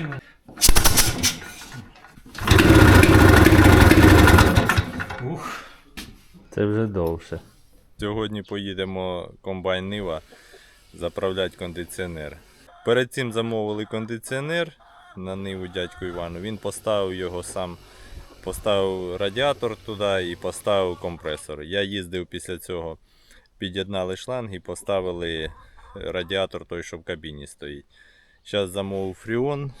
сильно. Ух. Це вже довше. Сьогодні поїдемо комбайн Нива заправляти кондиціонер. Перед цим замовили кондиціонер на Ниву дядьку Івану. Він поставив його сам, поставив радіатор туди і поставив компресор. Я їздив після цього, під'єднали шланг і поставили радіатор той, що в кабіні стоїть. Зараз замовив фріон.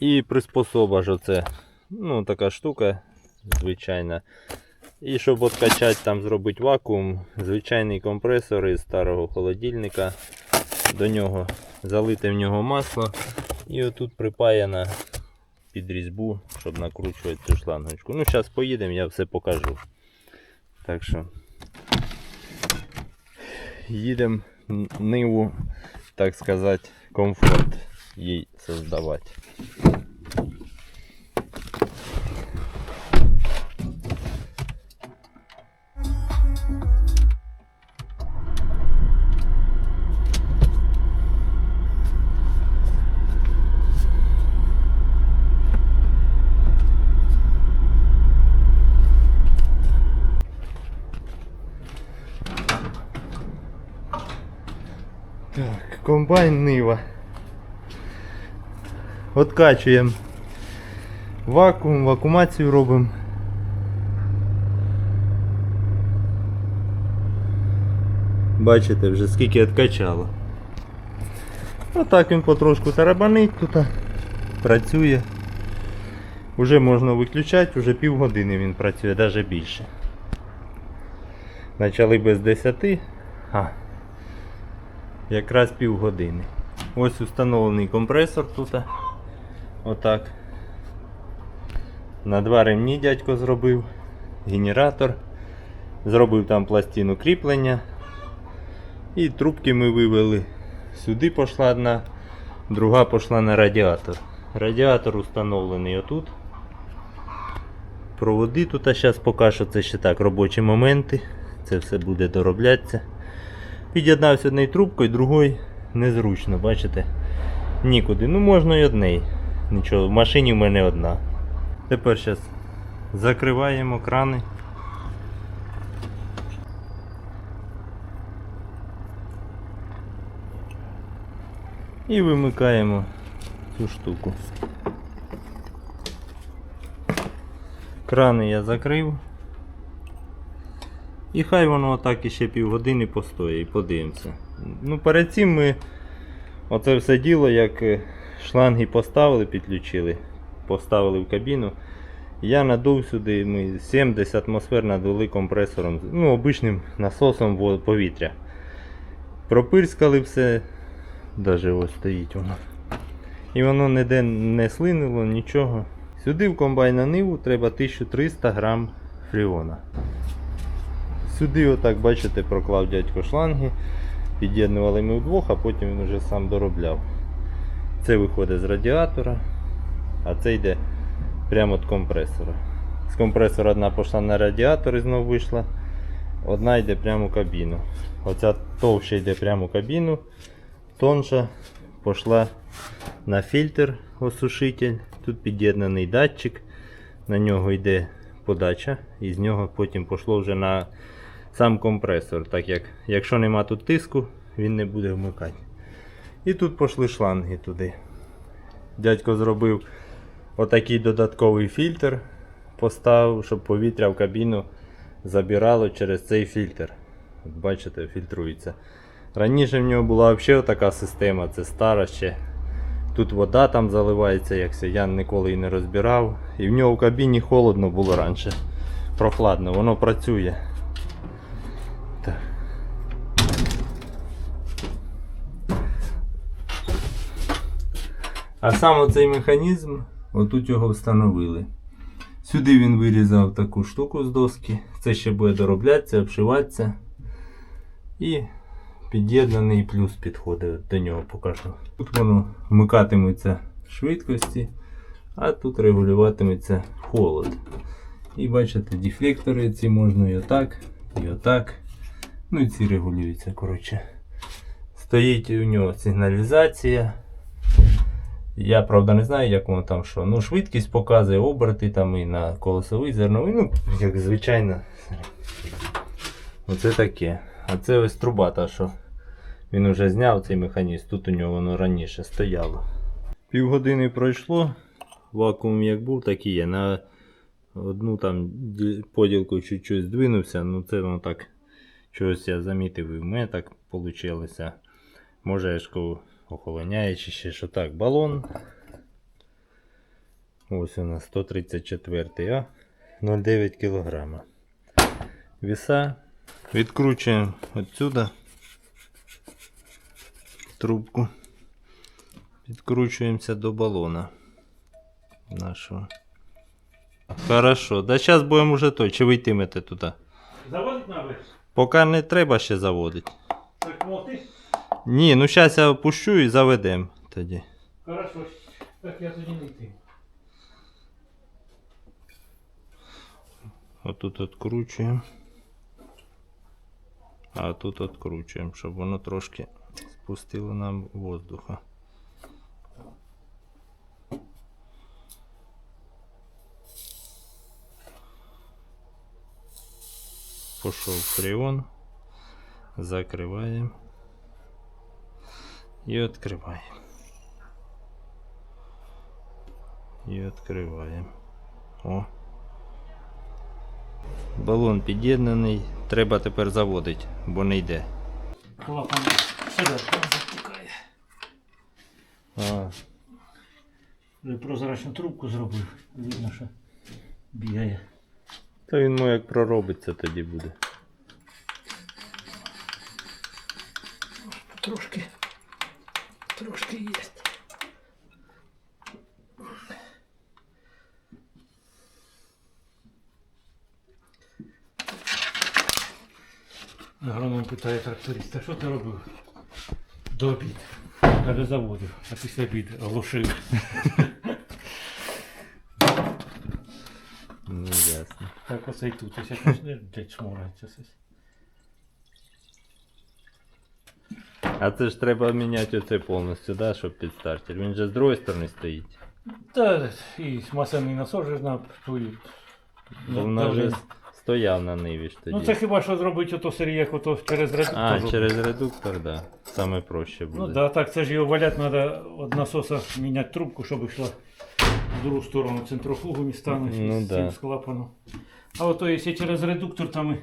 І приспособа ж оце. Ну, така штука звичайна. І щоб откачати там зробити вакуум, звичайний компресор із старого холодильника. До нього залити в нього масло. І отут припаяна під різьбу, щоб накручувати цю шлангочку. Ну, зараз поїдемо, я все покажу. Так що їдемо ниву, так сказати, комфорт їй создавати. Комбайн Нива. Откачуємо вакуум, вакуумацію робимо. Бачите, вже скільки откачало. Отак він потрошку тарабанить тут. Працює. Уже можна виключати, вже півгодини він працює, навіть більше. Почали без 10. А, якраз півгодини. Ось установлений компресор тут. Отак. На два ремні дядько зробив. Генератор. Зробив там пластину кріплення. І трубки ми вивели. Сюди пішла одна, друга пішла на радіатор. Радіатор установлений отут. Проводи тут, а зараз поки що це ще так робочі моменти. Це все буде дороблятися. Під'єднався однією трубкою, другою незручно, бачите? Нікуди. Ну можна і одній. Нічого, в машині в мене одна. Тепер зараз закриваємо крани. І вимикаємо цю штуку. Крани я закрив. І хай воно отак іще півгодини постоїть і подивимося. Ну, перед цим ми оце все діло, як е, шланги поставили, підключили, поставили в кабіну. Я надув сюди ми 70 атмосфер надули компресором, ну, обичним насосом повітря. Пропирскали все, даже ось стоїть воно. І воно ніде не слинуло, нічого. Сюди в комбайн на ниву треба 1300 грам фріона. Сюди, отак, бачите, проклав дядько шланги. Під'єднували ми вдвох, а потім він вже сам доробляв. Це виходить з радіатора, а це йде прямо від компресора. З компресора одна пішла на радіатор і знову вийшла. Одна йде прямо в кабіну. Оця товща йде прямо в кабіну, тонша пішла на фільтр осушитель. Тут під'єднаний датчик, на нього йде подача, і з нього потім пішло вже на сам компресор, так як якщо нема тут тиску, він не буде вмикати. І тут пішли шланги туди. Дядько зробив отакий додатковий фільтр, поставив, щоб повітря в кабіну забирало через цей фільтр. Бачите, фільтрується. Раніше в нього була взагалі така система, це стара ще. Тут вода там заливається, якся я ніколи і не розбирав. І в нього в кабіні холодно було раніше. Прохладно, воно працює. А сам оцей механізм, отут його встановили. Сюди він вирізав таку штуку з доски. Це ще буде дороблятися, обшиватися. І під'єднаний плюс підходить до нього покажу. Тут воно вмикатиметься швидкості, а тут регулюватиметься холод. І бачите, дефлектори ці можна і отак, і отак. Ну і ці регулюються, коротше. Стоїть у нього сигналізація. Я правда не знаю, як воно там що. Ну, швидкість показує, оберти там і на колесовий зерновий. Ну, як звичайно. Оце таке. А це ось труба та, що він вже зняв цей механізм. Тут у нього воно раніше стояло. Півгодини пройшло. Вакуум як був, так і є. На одну там поділку чуть-чуть здвинувся, ну це воно так чогось я замітив і в мене так вийшло. Може, я ж кажу, охолоняє чи ще що так. Балон. Ось у нас 134 А 0,9 кг. Віса. Відкручуємо отсюда трубку. Підкручуємося до балона нашого. Хорошо. Да зараз будемо вже той. Чи ви йтимете туди? Заводить на? Поки не треба ще заводити. Так молти? Ні, ну зараз я опущу і заведемо тоді. Хорошо. Так я тоді не йти. Отут откручуємо. А тут откручуємо, щоб воно трошки спустило нам воздуха. Пошов фреон. Закриваємо. І відкриваємо. І відкриваємо. О. Балон під'єднаний, треба тепер заводити, бо не йде. Клапан сюди затікає. А, Прозрачну трубку зробив. Видно, що бігає. то він ну, як проробиться тоді буде. Трошки. Трошки є. Агроном питає тракториста, що ти робив? До обід. Каже, заводив, а після обід оглушив. Ну ясно. Так оце і тут. Ось якось не блядь, шморається А це ж треба міняти оце повністю, да, щоб під стартер. Він же з другої сторони стоїть. Та і масляний насос же на твою. Бо вона вже стояв на ниві ж тоді. Ну це хіба що зробити ото сирі, ото через редуктор. А, через редуктор, да. Саме проще буде. Ну да, так це ж його валять, треба від насоса міняти трубку, щоб йшла в другу сторону центрофугу містами Ну з да. цим з клапаном. А ото якщо через редуктор там і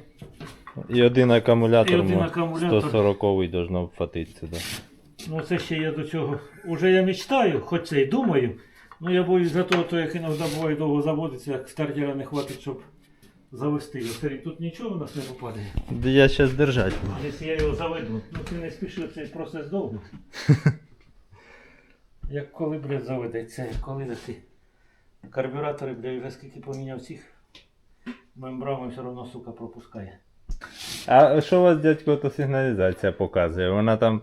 І один акумулятор, І один акумулятор. 140 должно вхватити сюди. Ну це ще я до цього. Уже я мечтаю, хоч це й думаю. Ну я боюсь за того, то як іноді буває довго заводиться, як стартера не хватить, щоб завести його. Старі, тут нічого у нас не попадає. Да я зараз держать. буду. Якщо я його заведу, ну ти не спіши, цей процес довгий. Як коли, блядь, заведеться, як коли такі карбюратори, блядь, вже скільки поміняв цих мембрами все одно, сука, пропускає. А що у вас, дядько, то сигналізація показує? Вона там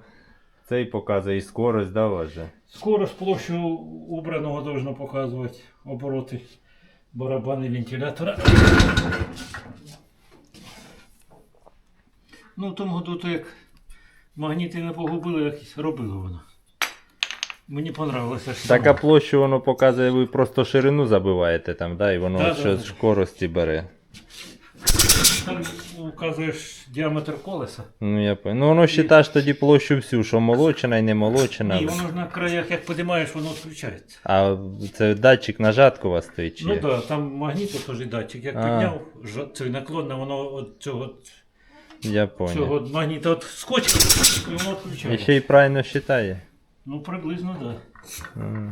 цей показує і скорость, да, у вас же? Скорость площу убраного должно показувати обороти барабани вентилятора. Ну, в тому году то як магніти не погубили, якісь робили воно. Мені понравилося. що Так, а площу воно показує, ви просто ширину забиваєте там, да, і воно Да, да, да. скорості бере. Указуєш діаметр колеса. Ну я пон- Ну воно считає ж тоді площу всю, що молочена і не молочена. Ні, воно ж на краях, як подимаєш, воно відключається. А це датчик на жатку у вас стоїть чи? Ну так, да, там магніт теж датчик. Як А. підняв жа- цей наклонне, воно от цього, Я понял. цього магніта от скочить і воно І відключається. ще й правильно вважає. Ну, приблизно, так. Да.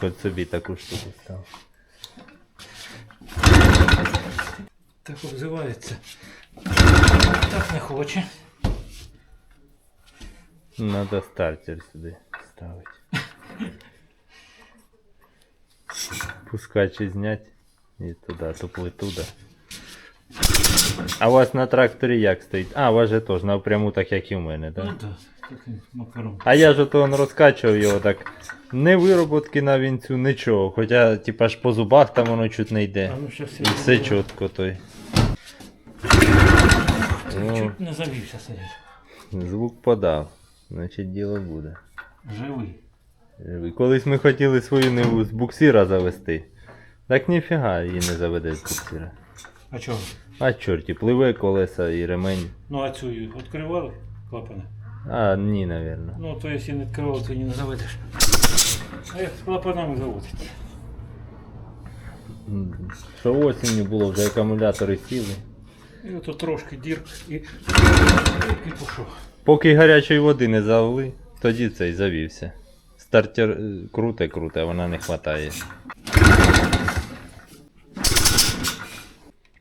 Хоч собі таку штуку став. Так обзивається. Так не хоче. Надо стартер сюди ставити. Пускачі зняти і туди, ту плиту, да. А у вас на тракторі як стоїть? А, у вас же теж напряму так, як і в мене, Ну так? так, такий макарон. А я ж ото он розкачував його так. Не вироботки на вінцю, нічого. Хоча, типа ж по зубах там воно чуть не йде. А ну щас І все чітко той. Ну, Чуть не завівся сидить. звук подав. Значить діло буде. Живий. Живий. Колись ми хотіли свою ниву з буксира завести. Так ніфіга її не заведе з буксира. А чого? А чорті, пливе колеса і ремень. Ну а цю відкривали клапана? А, ні, напевно. Ну, то якщо не відкривав, то її не заведеш. А як з клапанами заводить? Що осінню було, вже акумулятори сіли. І ото трошки дірк і, і пішов. Поки гарячої води не залили, тоді цей завівся. Стартер е, круте, круте, вона не хватає.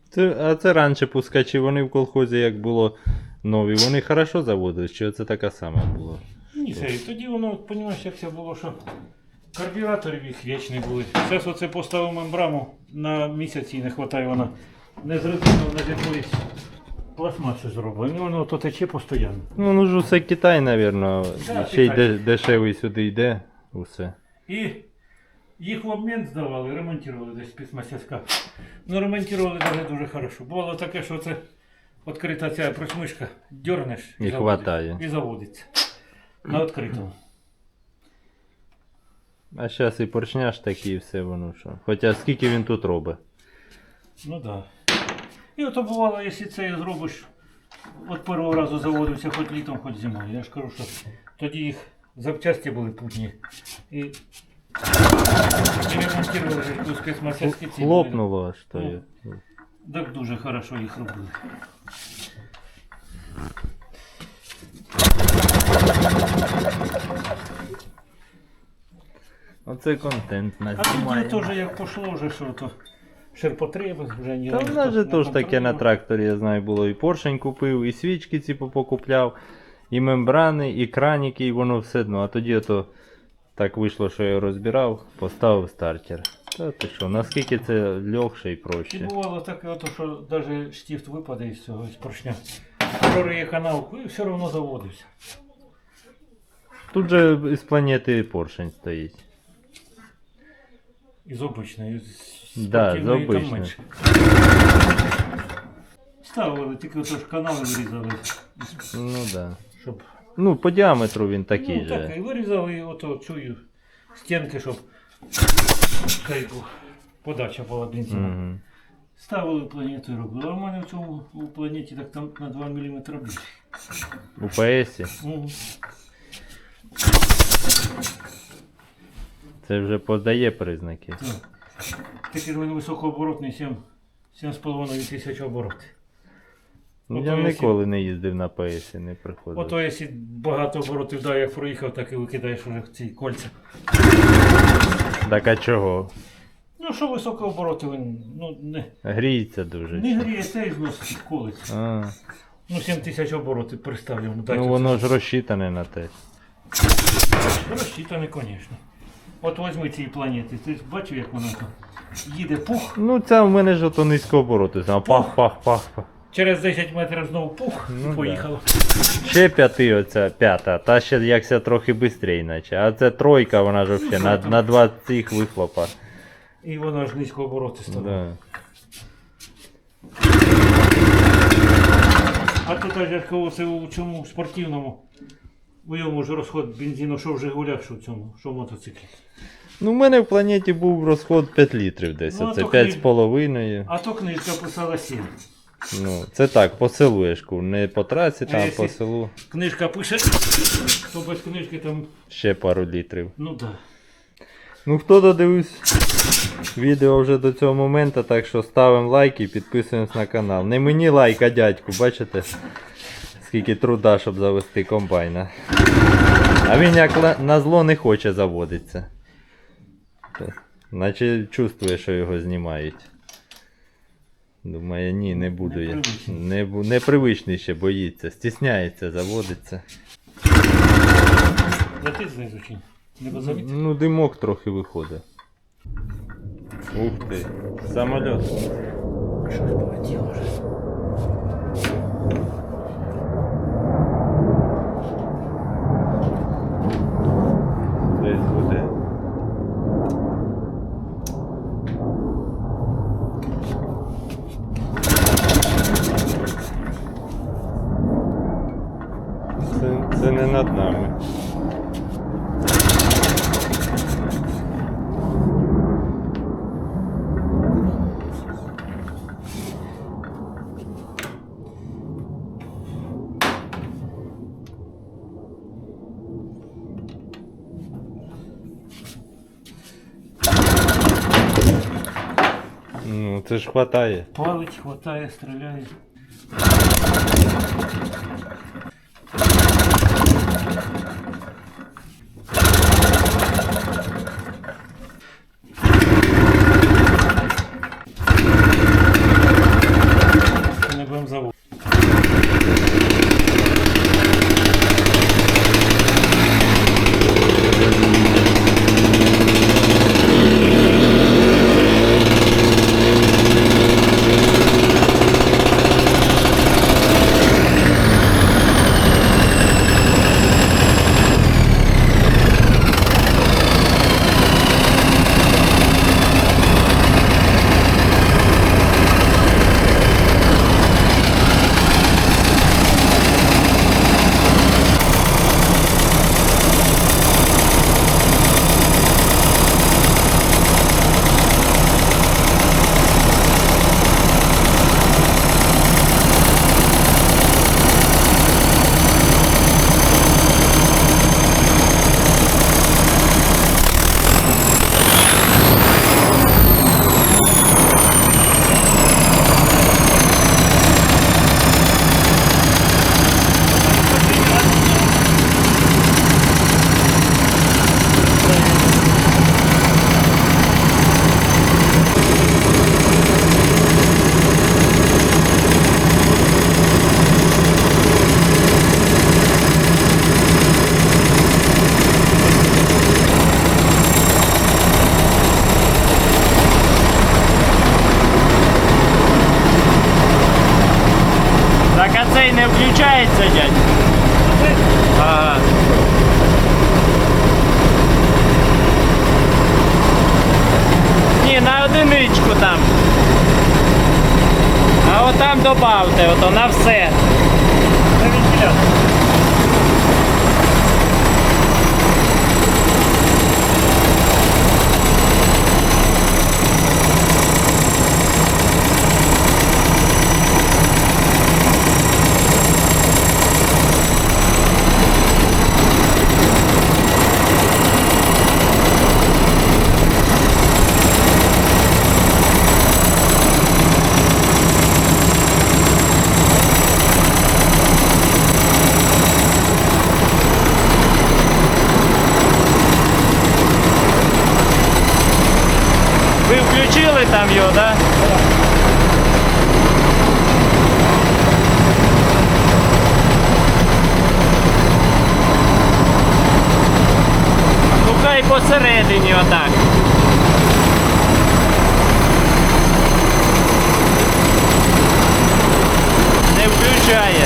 Це, а це раніше пускачі, вони в колхозі як було нові, вони хорошо заводились, чи це така сама була? Ні, це, і тоді воно, розумієш, як це було, що карбюраторів їх вічні були. Зараз оце поставив мембраму на місяць і не вистачає вона не з резину, не з якоїсь пластмаси зроблено. І воно то тече постійно. Ну, ну ж усе Китай, напевно, Да, ще й Китай. де- дешевий сюди йде. Усе. І їх в обмін здавали, ремонтували десь спецмастерська. Ну, ремонтували навіть дуже хорошо. Бувало таке, що це відкрита ця присмишка, дернеш І заводить- хватає. І заводиться. На відкритому. А зараз і поршня ж такі, і все воно що. Хоча скільки він тут робить? Ну так. Да. І ото бувало, якщо це зробиш, от першого разу заводився хоч літом, хоч зимою. Я ж кажу, що тоді їх запчасті були путні. І. Хлопнуло аж то. Ну. є. Так дуже хорошо їх робили. Оце контент А тоді теж як пішло вже, що то ширпотреби вже ні. Та в нас же теж таке на тракторі, я знаю, було. І поршень купив, і свічки ці покупляв, і мембрани, і краніки, і воно все одно. А тоді ото так вийшло, що я розбирав, поставив стартер. Та ти що, наскільки це легше і І проще. бувало таке, ото, що навіть штифт випаде із цього з поршня. Прориє канавку і все одно заводився. Тут же з планети поршень стоїть. Із обичної, з Да, з там обичної. менше. Ставили, тільки ото ж канали вирізали, Ну. Да. щоб. Ну, по діаметру він такий ну, же. так, і вирізали і ото чую стінки, щоб був, подача була бензину. Мгм. Ставили планету і робили. А в мене в цьому у планеті так там на 2 мм більше. У ПСі. Це вже подає признаки. Так. Такий він високооборотний 7,5 тисяч оборотів. Ну, Ото я якщо- ніколи не їздив на ПСі, не приходив. Ото якщо багато оборотів да, як проїхав, так і викидаєш уже ці кольця. Так а чого? Ну що високооборотів він ну, не, Гріється дуже. не гріє цей знос колець. А, Ну 7 тисяч оборотів представлю. Дайте ну воно ж розчитане на те. Розчитане, звісно. От візьми цієї планети. Ти бачив, як воно там їде пух, Ну це в мене ж ото низько обороти. Там пах, пах, пах, пах. через 10 метрів знову пух Ну, і поїхало. Ще п'яти оця п'ята, та ще якся трохи швидше, наче. А це тройка, вона ж взагалі на, на два цих вихлопа. І воно ж низько обороти стало. Да. А тут як у це у цьому спортивному. У йому ж розход бензину, що в Жигулях, що в цьому, що в мотоциклі. Ну, в мене в планеті був розход 5 літрів десь. Ну, а Оце то 5,5. А то книжка писала 7. Ну, це так, по селу я ж кажу, не по трасі, А там якщо- по селу. Книжка пише, то без книжки там, Ще пару літрів. ну да. Ну хто додивився відео вже до цього моменту, так що ставимо лайк і підписуємось на канал. Не мені лайк, а дядьку, бачите? Скільки труда, щоб завести комбайна. А він як на зло не хоче заводитися. Та, Наче чувствує, що його знімають. Думає, ні, не буду я. Непривичний. Не, непривичний ще боїться, стісняється, заводиться. Летить знизу чи? Не позовіть? Ну, димок трохи виходить. Ух ти, самоліт. Щось полетіло вже. Десь буде. Це, це не над нами. Ага. Ну, це ж хватає. Палить, хватає, стріляє. Добавте, ото на все. Це вентилятор. Ви включили там його, так? Да? Ну хай посередині отак. Не включає.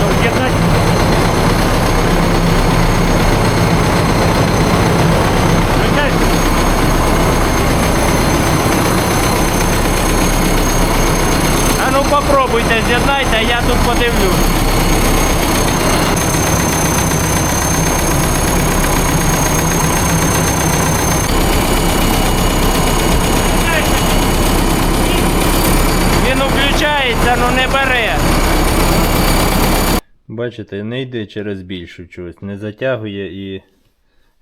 Ну, єднать. Включай. А ну попробуйте, з'єднайте, а я тут подивлюсь. Він включається, але не бере. Бачите, не йде через більшу чогось, не затягує і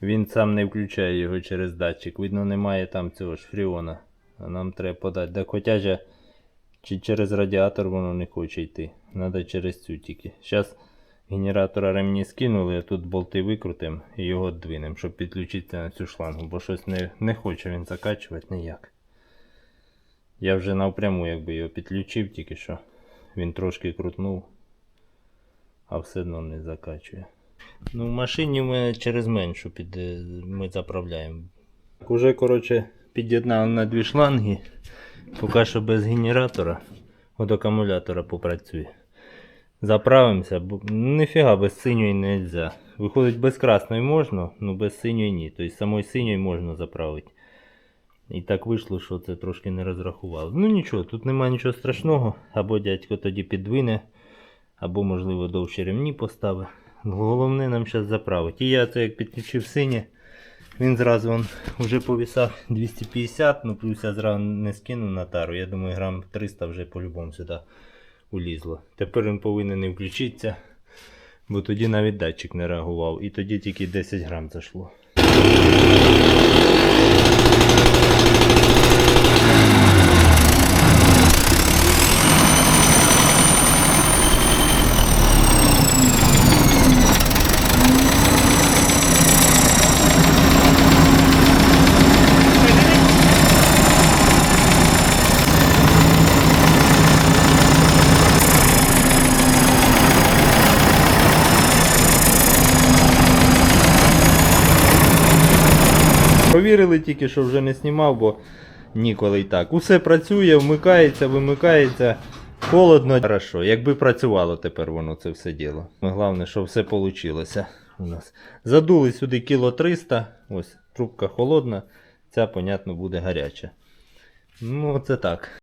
він сам не включає його через датчик. Видно, немає там цього ж фріона. А нам треба подати. Да хоча ж чи через радіатор воно не хоче йти. Надо через цю тільки. Зараз генератора ремні скинули, а тут болти викрутимо і його двинемо, щоб підключитися на цю шлангу, бо щось не, не хоче він закачувати ніяк. Я вже напряму якби його підключив, тільки що він трошки крутнув, а все одно не закачує. Ну, в машині ми через меншу під, е, ми заправляємо. Уже, коротше, під'єднали на дві шланги. Поки що без генератора. От акумулятора попрацює. Заправимося, бо ніфіга без синьої не можна. Виходить, без красної можна, але без синьої ні. Тобто самої синьої можна заправити. І так вийшло, що це трошки не розрахували. Ну нічого, тут нема нічого страшного. Або дядько тоді підвине, або, можливо, довші ремні поставить. Головне нам зараз заправити. І я це як підключив синє, він зразу он, вже повісав 250, ну плюс я зразу не скинув на тару. Я думаю, грам 300 вже по-любому сюди улізло. Тепер він повинен не включитися, бо тоді навіть датчик не реагував. І тоді тільки 10 грам зайшло. Провірили тільки, що вже не знімав, бо ніколи і так. Усе працює, вмикається, вимикається. Холодно, хорошо. Якби працювало тепер воно це все діло. Головне, що все вийшло у нас. Задули сюди кіло 300. Ось трубка холодна. Ця, понятно, буде гаряча. Ну, це так.